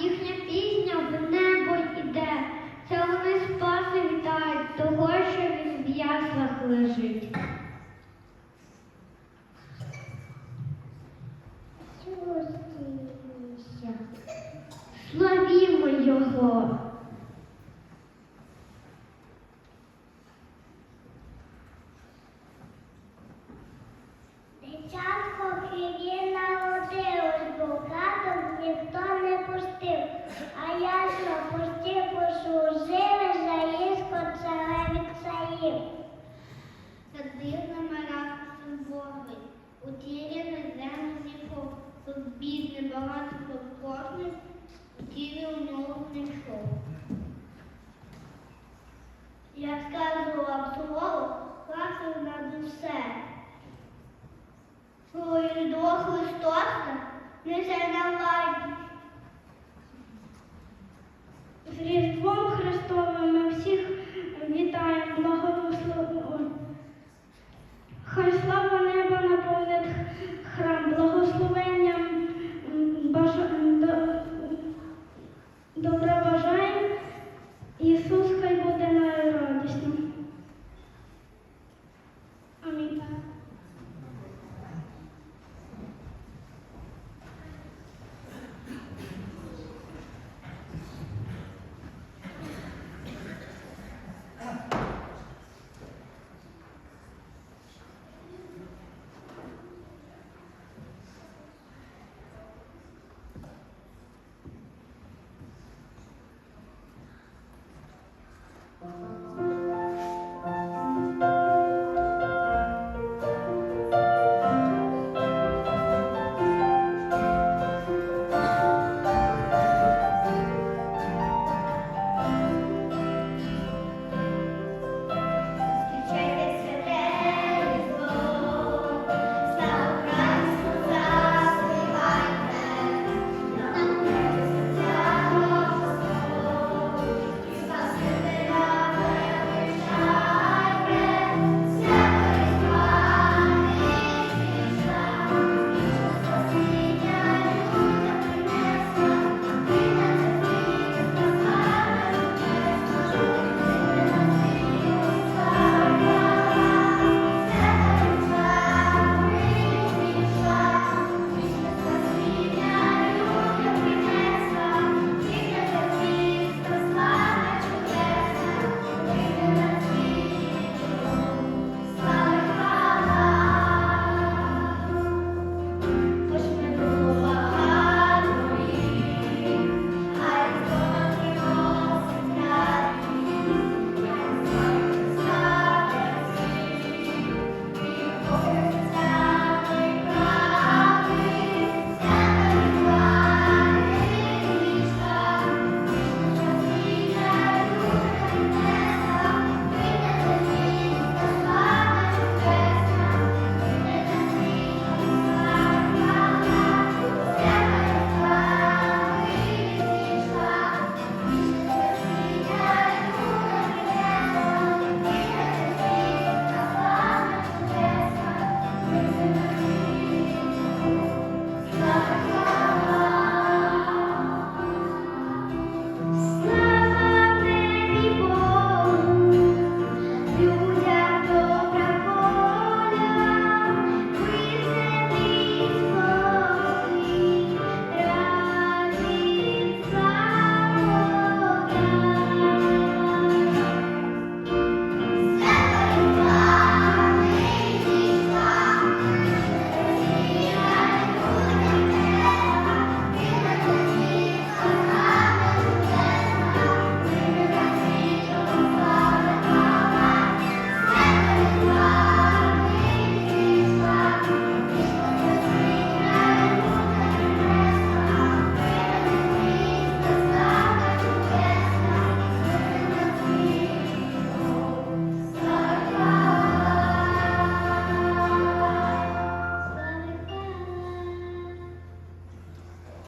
їхня пісня в небо йде. Це вони спаси вітають того, що він в яслах лежить. Славімо його. Нього. Як сказував слово, плакав над усе. Свою до Христоса несе на. З Різдвом Христовим ми всіх вітаємо благословимо. Хай слава